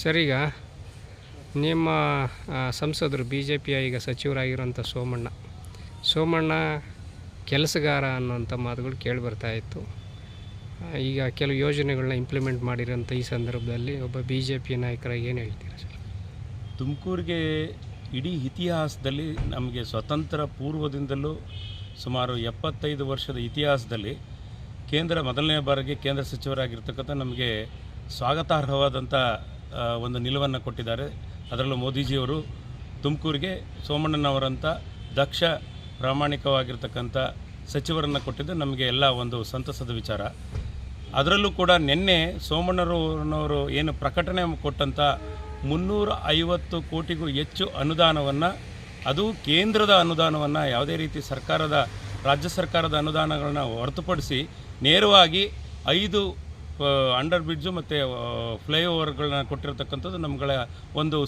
Sir ಈಗ ನಿಮ್ಮ ಸಂಸದರು ಬಿ ಜೆ ಪಿಯ ಈಗ ಸಚಿವರಾಗಿರುವಂಥ ಸೋಮಣ್ಣ. ಸೋಮಣ್ಣ ಕೆಲಸಗಾರ ಅನ್ನೋಂಥ ಮಾತುಗಳು ಕೇಳಿ ಬರ್ತಾ ಇತ್ತು. ಈಗ ಕೆಲವು ಯೋಜನೆಗಳನ್ನ ಇಂಪ್ಲಿಮೆಂಟ್ ಮಾಡಿರೋಂಥ ಈ ಸಂದರ್ಭದಲ್ಲಿ ಒಬ್ಬ ಬಿ ಜೆ ಪಿ ನಾಯಕರಾಗಿ ಏನು ಹೇಳ್ತೀರಾ ಸರ್? ತುಮಕೂರಿಗೆ ಇಡೀ ಇತಿಹಾಸದಲ್ಲಿ ನಮಗೆ ಸ್ವತಂತ್ರ ಪೂರ್ವದಿಂದಲೂ ಸುಮಾರು ಎಪ್ಪತ್ತೈದು ವರ್ಷದ ಇತಿಹಾಸದಲ್ಲಿ ಕೇಂದ್ರ ಮೊದಲನೇ ಬಾರಿಗೆ ಕೇಂದ್ರ ಸಚಿವರಾಗಿರ್ತಕ್ಕಂಥ ನಮಗೆ ಸ್ವಾಗತಾರ್ಹವಾದಂಥ ಒಂದು ನಿಲುವನ್ನು ಕೊಟ್ಟಿದ್ದಾರೆ. ಅದರಲ್ಲೂ ಮೋದಿಜಿಯವರು ತುಮಕೂರಿಗೆ ಸೋಮಣ್ಣನವರಂಥ ದಕ್ಷ ಪ್ರಾಮಾಣಿಕವಾಗಿರ್ತಕ್ಕಂಥ ಸಚಿವರನ್ನು ಕೊಟ್ಟಿದ್ದು ನಮಗೆ ಎಲ್ಲ ಒಂದು ಸಂತಸದ ವಿಚಾರ. ಅದರಲ್ಲೂ ಕೂಡ ನಿನ್ನೆ ಸೋಮಣ್ಣರವರು ಏನು ಪ್ರಕಟಣೆ ಕೊಟ್ಟಂಥ ಮುನ್ನೂರ ಐವತ್ತು ಕೋಟಿಗೂ ಹೆಚ್ಚು ಅನುದಾನವನ್ನು, ಅದು ಕೇಂದ್ರದ ಅನುದಾನವನ್ನು, ಯಾವುದೇ ರೀತಿ ಸರ್ಕಾರದ, ರಾಜ್ಯ ಸರ್ಕಾರದ ಅನುದಾನಗಳನ್ನ ಹೊರತುಪಡಿಸಿ ನೇರವಾಗಿ ಐದು ಅಂಡರ್ ಬ್ರಿಡ್ಜು ಮತ್ತು ಫ್ಲೈಓವರ್ಗಳನ್ನ ಕೊಟ್ಟಿರತಕ್ಕಂಥದ್ದು ನಮ್ಗಳ ಒಂದು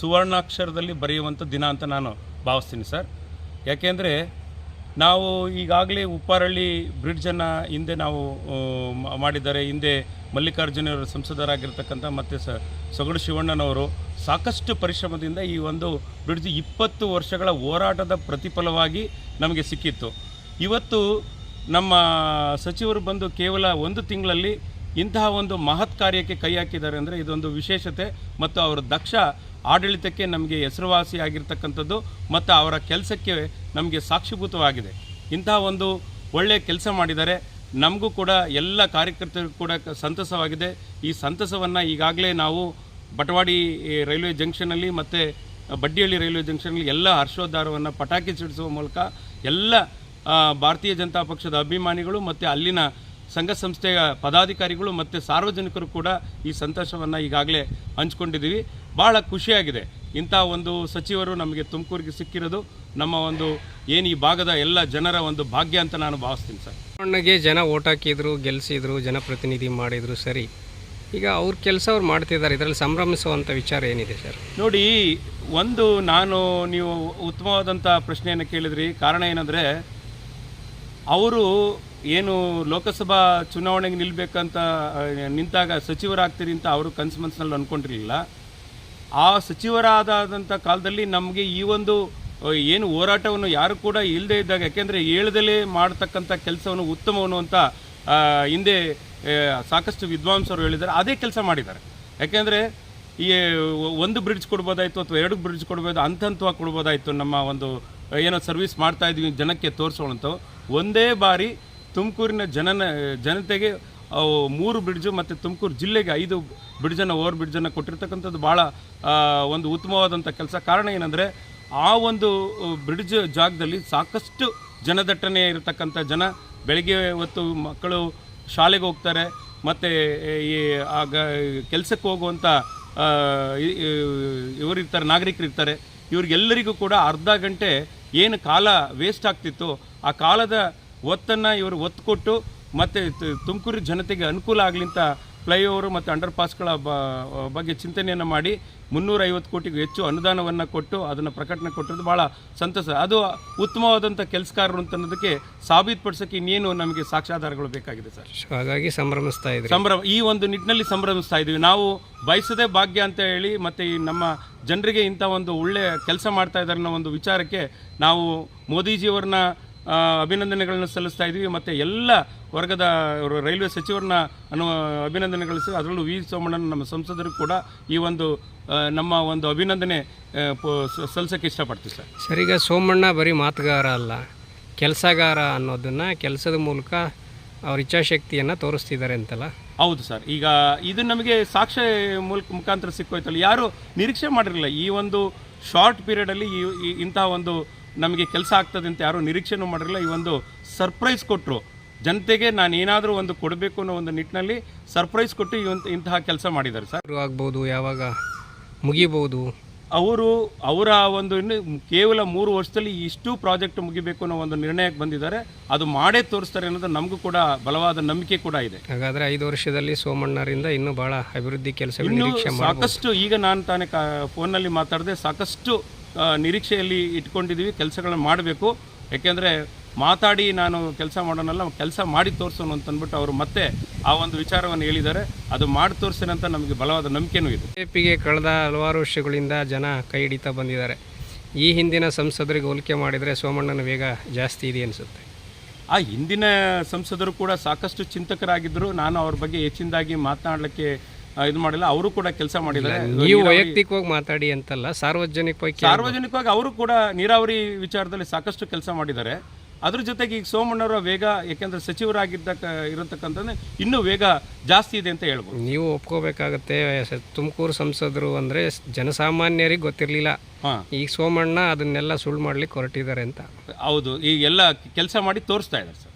ಸುವರ್ಣಾಕ್ಷರದಲ್ಲಿ ಬರೆಯುವಂಥ ದಿನ ಅಂತ ನಾನು ಭಾವಿಸ್ತೀನಿ ಸರ್. ಯಾಕೆಂದರೆ ನಾವು ಈಗಾಗಲೇ ಉಪ್ಪಾರಳ್ಳಿ ಬ್ರಿಡ್ಜನ್ನು ಹಿಂದೆ ನಾವು ಮಾಡಿದ್ದಾರೆ. ಹಿಂದೆ ಮಲ್ಲಿಕಾರ್ಜುನವರು ಸಂಸದರಾಗಿರ್ತಕ್ಕಂಥ ಮತ್ತು ಸ, ಸೊಗಡು ಶಿವಣ್ಣನವರು ಸಾಕಷ್ಟು ಪರಿಶ್ರಮದಿಂದ ಈ ಒಂದು ಬ್ರಿಡ್ಜ್ ಇಪ್ಪತ್ತು ವರ್ಷಗಳ ಹೋರಾಟದ ಪ್ರತಿಫಲವಾಗಿ ನಮಗೆ ಸಿಕ್ಕಿತ್ತು. ಇವತ್ತು ನಮ್ಮ ಸಚಿವರು ಬಂದು ಕೇವಲ ಒಂದು ತಿಂಗಳಲ್ಲಿ ಇಂತಹ ಒಂದು ಮಹತ್ ಕಾರ್ಯಕ್ಕೆ ಕೈ ಹಾಕಿದ್ದಾರೆ ಅಂದರೆ ಇದೊಂದು ವಿಶೇಷತೆ ಮತ್ತು ಅವರ ದಕ್ಷ ಆಡಳಿತಕ್ಕೆ ನಮಗೆ ಹೆಸರುವಾಸಿಯಾಗಿರ್ತಕ್ಕಂಥದ್ದು ಮತ್ತು ಅವರ ಕೆಲಸಕ್ಕೆ ನಮಗೆ ಸಾಕ್ಷಿಭೂತವಾಗಿದೆ. ಇಂತಹ ಒಂದು ಒಳ್ಳೆಯ ಕೆಲಸ ಮಾಡಿದ್ದಾರೆ. ನಮಗೂ ಕೂಡ ಎಲ್ಲ ಕಾರ್ಯಕರ್ತರಿಗೂ ಕೂಡ ಸಂತಸವಾಗಿದೆ. ಈ ಸಂತಸವನ್ನು ಈಗಾಗಲೇ ನಾವು ಬಟವಾಡಿ ರೈಲ್ವೆ ಜಂಕ್ಷನಲ್ಲಿ ಮತ್ತು ಬಡ್ಡಿಹಳ್ಳಿ ರೈಲ್ವೆ ಜಂಕ್ಷನಲ್ಲಿ ಎಲ್ಲ ಹರ್ಷೋದ್ಧಾರವನ್ನು ಪಟಾಕಿ ಸಿಡಿಸುವ ಮೂಲಕ ಎಲ್ಲ ಭಾರತೀಯ ಜನತಾ ಪಕ್ಷದ ಅಭಿಮಾನಿಗಳು ಮತ್ತು ಅಲ್ಲಿನ ಸಂಘ ಸಂಸ್ಥೆಯ ಪದಾಧಿಕಾರಿಗಳು ಮತ್ತು ಸಾರ್ವಜನಿಕರು ಕೂಡ ಈ ಸಂತೋಷವನ್ನು ಈಗಾಗಲೇ ಹಂಚ್ಕೊಂಡಿದ್ದೀವಿ. ಭಾಳ ಖುಷಿಯಾಗಿದೆ. ಇಂಥ ಒಂದು ಸಚಿವರು ನಮಗೆ ತುಮಕೂರಿಗೆ ಸಿಕ್ಕಿರೋದು. ನಮ್ಮ ಒಂದು ಏನು ಈ ಭಾಗದ ಎಲ್ಲ ಜನರ ಒಂದು ಭಾಗ್ಯ ಅಂತ ನಾನು ಭಾವಿಸ್ತೀನಿ ಸರ್. ಸೋಮಣ್ಣಗೆ ಜನ ಓಟ್ ಹಾಕಿದ್ರು ಗೆಲ್ಲಿಸಿದ್ರು ಜನಪ್ರತಿನಿಧಿ ಮಾಡಿದರು ಸರಿ. ಈಗ ಅವ್ರ ಕೆಲಸ ಅವ್ರು ಮಾಡ್ತಿದ್ದಾರೆ. ಇದರಲ್ಲಿ ಸಂಭ್ರಮಿಸುವಂಥ ವಿಚಾರ ಏನಿದೆ ಸರ್? ನೋಡಿ ಒಂದು ನಾನು ನೀವು ಉತ್ತಮವಾದಂಥ ಪ್ರಶ್ನೆಯನ್ನು ಕೇಳಿದ್ರಿ. ಕಾರಣ ಏನಂದರೆ ಅವರು ಏನು ಲೋಕಸಭಾ ಚುನಾವಣೆಗೆ ನಿಲ್ಲಬೇಕಂತ ನಿಂತಾಗ ಸಚಿವರಾಗ್ತೀರಿ ಅಂತ ಅವರು ಕನಸು ಮನಸ್ಸಿನಲ್ಲಿ ಅಂದ್ಕೊಂಡಿರಲಿಲ್ಲ ಆ ಸಚಿವರಾದಂಥ ಕಾಲದಲ್ಲಿ ನಮಗೆ ಈ ಒಂದು ಏನು ಹೋರಾಟವನ್ನು ಯಾರು ಕೂಡ ಇಲ್ಲದೆ ಇದ್ದಾಗ, ಯಾಕೆಂದರೆ ಏಳದಲ್ಲಿ ಮಾಡ್ತಕ್ಕಂಥ ಕೆಲಸವನ್ನು ಉತ್ತಮವನ್ನು ಅಂತ ಹಿಂದೆ ಸಾಕಷ್ಟು ವಿದ್ವಾಂಸರು ಹೇಳಿದ್ದಾರೆ. ಅದೇ ಕೆಲಸ ಮಾಡಿದ್ದಾರೆ. ಯಾಕೆಂದರೆ ಈ ಒಂದು ಬ್ರಿಡ್ಜ್ ಕೊಡ್ಬೋದಾಯಿತು ಅಥವಾ ಎರಡು ಬ್ರಿಡ್ಜ್ ಕೊಡ್ಬೋದು ಹಂತ ಹಂತವಾಗಿ ಕೊಡ್ಬೋದಾಯಿತು ನಮ್ಮ ಒಂದು ಏನೋ ಸರ್ವಿಸ್ ಮಾಡ್ತಾ ಇದ್ವಿ, ಜನಕ್ಕೆ ತೋರಿಸೋಣಂಥವು ಒಂದೇ ಬಾರಿ ತುಮಕೂರಿನ ಜನನ, ಜನತೆಗೆ ಮೂರು ಬ್ರಿಡ್ಜು ಮತ್ತು ತುಮಕೂರು ಜಿಲ್ಲೆಗೆ ಐದು ಬ್ರಿಡ್ಜನ್ನು, ಓವರ್ ಬ್ರಿಡ್ಜನ್ನು ಕೊಟ್ಟಿರ್ತಕ್ಕಂಥದ್ದು ಭಾಳ ಒಂದು ಉತ್ತಮವಾದಂಥ ಕೆಲಸ. ಕಾರಣ ಏನಂದರೆ, ಆ ಒಂದು ಬ್ರಿಡ್ಜ್ ಜಾಗದಲ್ಲಿ ಸಾಕಷ್ಟು ಜನದಟ್ಟಣೆ ಇರತಕ್ಕಂಥ ಜನ ಬೆಳಗ್ಗೆ ಹೊತ್ತು ಮಕ್ಕಳು ಶಾಲೆಗೆ ಹೋಗ್ತಾರೆ. ಮತ್ತು, ಈ ಆಗ, ಕೆಲಸಕ್ಕೆ ಹೋಗುವಂಥ ಇವರಿರ್ತಾರೆ ನಾಗರಿಕರಿರ್ತಾರೆ ಇವ್ರಿಗೆಲ್ಲರಿಗೂ ಕೂಡ ಅರ್ಧ ಗಂಟೆ ಏನು ಕಾಲ ವೇಸ್ಟ್ ಆಗ್ತಿತ್ತು, ಆ ಕಾಲದ ಒತ್ತನ್ನು ಇವರು ಒತ್ತು ಕೊಟ್ಟು ಮತ್ತು ತುಮಕೂರು ಜನತೆಗೆ ಅನುಕೂಲ ಆಗಲಿಂತ ಫ್ಲೈಓವರು ಮತ್ತು ಅಂಡರ್ ಪಾಸ್ಗಳ ಬಗ್ಗೆ ಚಿಂತನೆಯನ್ನು ಮಾಡಿ ಮುನ್ನೂರೈವತ್ತು ಕೋಟಿಗೂ ಹೆಚ್ಚು ಅನುದಾನವನ್ನು ಕೊಟ್ಟು ಅದನ್ನು ಪ್ರಕಟಣೆ ಕೊಟ್ಟಿರೋದು ಭಾಳ ಸಂತಸ. ಅದು ಉತ್ತಮವಾದಂಥ ಕೆಲಸಗಾರರು ಅಂತ ಅನ್ನೋದಕ್ಕೆ ಸಾಬೀತುಪಡಿಸೋಕೆ ಇನ್ನೇನು ನಮಗೆ ಸಾಕ್ಷ್ಯಾಧಾರಗಳು ಬೇಕಾಗಿದೆ ಸರ್. ಹಾಗಾಗಿ ಸಂಭ್ರಮಿಸ್ತಾ ಇದ್ದೀವಿ ಸಂಭ್ರಮ ಈ ಒಂದು ನಿಟ್ಟಿನಲ್ಲಿ ಸಂಭ್ರಮಿಸ್ತಾ ಇದ್ದೀವಿ. ನಾವು ಬಯಸದೇ ಭಾಗ್ಯ ಅಂತ ಹೇಳಿ ಮತ್ತು ಈ ನಮ್ಮ ಜನರಿಗೆ ಇಂಥ ಒಂದು ಒಳ್ಳೆಯ ಕೆಲಸ ಮಾಡ್ತಾ ಇದ್ದಾರೆ ಅನ್ನೋ ಒಂದು ವಿಚಾರಕ್ಕೆ ನಾವು ಮೋದಿಜಿಯವ್ರನ್ನ ಅಭಿನಂದನೆಗಳನ್ನ ಸಲ್ಲಿಸ್ತಾ ಇದ್ದೀವಿ. ಮತ್ತು ಎಲ್ಲ ವರ್ಗದ ಅವ್ರ ರೈಲ್ವೆ ಸಚಿವರನ್ನ ಅನು ಅಭಿನಂದನೆಗಳು ಅದರಲ್ಲೂ ವಿ ಸೋಮಣ್ಣನ ನಮ್ಮ ಸಂಸದರು ಕೂಡ ಈ ಒಂದು ನಮ್ಮ ಒಂದು ಅಭಿನಂದನೆ ಸಲ್ಲಿಸೋಕ್ಕೆ ಇಷ್ಟಪಡ್ತೀವಿ ಸರ್. ಸರ್ ಈಗ ಸೋಮಣ್ಣ ಬರೀ ಮಾತುಗಾರ ಅಲ್ಲ ಕೆಲಸಗಾರ ಅನ್ನೋದನ್ನು ಕೆಲಸದ ಮೂಲಕ ಅವ್ರ ಇಚ್ಛಾಶಕ್ತಿಯನ್ನು ತೋರಿಸ್ತಿದ್ದಾರೆ ಅಂತಲ್ಲ? ಹೌದು ಸರ್. ಈಗ ಇದು ನಮಗೆ ಸಾಕ್ಷ್ಯ ಮೂಲಕ ಮುಖಾಂತರ ಸಿಕ್ಕೋಯ್ತಲ್ಲ. ಯಾರು ನಿರೀಕ್ಷೆ ಮಾಡಿರಲಿಲ್ಲ. ಈ ಒಂದು ಶಾರ್ಟ್ ಪೀರಿಯಡಲ್ಲಿ ಈ ಈ- ಇಂತಹ ಒಂದು ನಮಗೆ ಕೆಲಸ ಆಗ್ತದೆ ಅಂತ ಯಾರೂ ನಿರೀಕ್ಷೆನೂ ಮಾಡಿರಲಿಲ್ಲ ಈ ಒಂದು ಸರ್ಪ್ರೈಸ್ ಕೊಟ್ಟರು ಜನತೆಗೆ ನಾನು ಏನಾದರೂ ಒಂದು ಕೊಡಬೇಕು ಅನ್ನೋ ಒಂದು ನಿಟ್ಟಿನಲ್ಲಿ ಸರ್ಪ್ರೈಸ್ ಕೊಟ್ಟು ಇವಂತ ಇಂತಹ ಕೆಲಸ ಮಾಡಿದ್ದಾರೆ ಸರ್. ಆಗ್ಬೋದು ಯಾವಾಗ ಮುಗಿಬಹುದು ಅವರು ಅವರ ಒಂದು ಇನ್ನು ಕೇವಲ ಮೂರು ವರ್ಷದಲ್ಲಿ ಇಷ್ಟು ಪ್ರಾಜೆಕ್ಟ್ ಮುಗಿಬೇಕು ಅನ್ನೋ ಒಂದು ನಿರ್ಣಯಕ್ಕೆ ಬಂದಿದ್ದಾರೆ. ಅದು ಮಾಡೇ ತೋರಿಸ್ತಾರೆ ಅನ್ನೋದು ನಮಗೂ ಕೂಡ ಬಲವಾದ ನಂಬಿಕೆ ಕೂಡ ಇದೆ. ಹಾಗಾದರೆ ಐದು ವರ್ಷದಲ್ಲಿ ಸೋಮಣ್ಣರಿಂದ ಇನ್ನೂ ಭಾಳ ಅಭಿವೃದ್ಧಿ ಕೆಲಸ ಸಾಕಷ್ಟು ಈಗ ನಾನು ತಾನೇ ಕಾ ಫೋನಲ್ಲಿ ಮಾತಾಡಿದೆ ಸಾಕಷ್ಟು ನಿರೀಕ್ಷೆಯಲ್ಲಿ ಇಟ್ಕೊಂಡಿದ್ದೀವಿ ಕೆಲಸಗಳನ್ನ ಮಾಡಬೇಕು. ಯಾಕೆಂದರೆ ಮಾತಾಡಿ ನಾನು ಕೆಲಸ ಮಾಡೋಣಲ್ಲ ಕೆಲಸ ಮಾಡಿ ತೋರಿಸೋನು ಅಂತಂದ್ಬಿಟ್ಟು ಅವರು ಮತ್ತೆ ಆ ಒಂದು ವಿಚಾರವನ್ನು ಹೇಳಿದ್ದಾರೆ. ಅದು ಮಾಡಿ ತೋರಿಸಿನ ಅಂತ ನಮಗೆ ಬಲವಾದ ನಂಬಿಕೆನೂ ಇದೆ. ಬಿ ಜೆ ಪಿಗೆ ಕಳೆದ ಹಲವಾರು ವರ್ಷಗಳಿಂದ ಜನ ಕೈ ಹಿಡಿತಾ ಬಂದಿದ್ದಾರೆ. ಈ ಹಿಂದಿನ ಸಂಸದರಿಗೆ ಹೋಲಿಕೆ ಮಾಡಿದರೆ ಸೋಮಣ್ಣನ ವೇಗ ಜಾಸ್ತಿ ಇದೆ ಅನಿಸುತ್ತೆ. ಆ ಹಿಂದಿನ ಸಂಸದರು ಕೂಡ ಸಾಕಷ್ಟು ಚಿಂತಕರಾಗಿದ್ದರು. ನಾನು ಅವ್ರ ಬಗ್ಗೆ ಹೆಚ್ಚಿನದಾಗಿ ಮಾತನಾಡಲಿಕ್ಕೆ ಇದು ಮಾಡಿಲ್ಲ. ಅವರು ಕೂಡ ಕೆಲಸ ಮಾಡಿದ್ದಾರೆ. ನೀವು ವೈಯಕ್ತಿಕವಾಗಿ ಮಾತಾಡಿ ಅಂತಲ್ಲ ಸಾರ್ವಜನಿಕವಾಗಿ ಸಾರ್ವಜನಿಕವಾಗಿ ಅವರು ಕೂಡ ನೀರಾವರಿ ವಿಚಾರದಲ್ಲಿ ಸಾಕಷ್ಟು ಕೆಲಸ ಮಾಡಿದ್ದಾರೆ. ಅದ್ರ ಜೊತೆಗೆ ಈಗ ಸೋಮಣ್ಣವರ ವೇಗ ಯಾಕೆಂದ್ರೆ ಸಚಿವರಾಗಿದ್ದ ಇರತಕ್ಕಂಥದ್ದು ಇನ್ನೂ ವೇಗ ಜಾಸ್ತಿ ಇದೆ ಅಂತ ಹೇಳ್ಬೋದು. ನೀವು ಒಪ್ಕೋಬೇಕಾಗತ್ತೆ ತುಮಕೂರು ಸಂಸದರು ಅಂದರೆ ಜನಸಾಮಾನ್ಯರಿಗೆ ಗೊತ್ತಿರಲಿಲ್ಲ. ಈಗ ಸೋಮಣ್ಣ ಅದನ್ನೆಲ್ಲ ಸುಳ್ಳು ಮಾಡ್ಲಿಕ್ಕೆ ಹೊರಟಿದ್ದಾರೆ ಅಂತ. ಹೌದು ಈ ಎಲ್ಲ ಕೆಲಸ ಮಾಡಿ ತೋರಿಸ್ತಾ ಇದ್ದಾರೆ ಸರ್.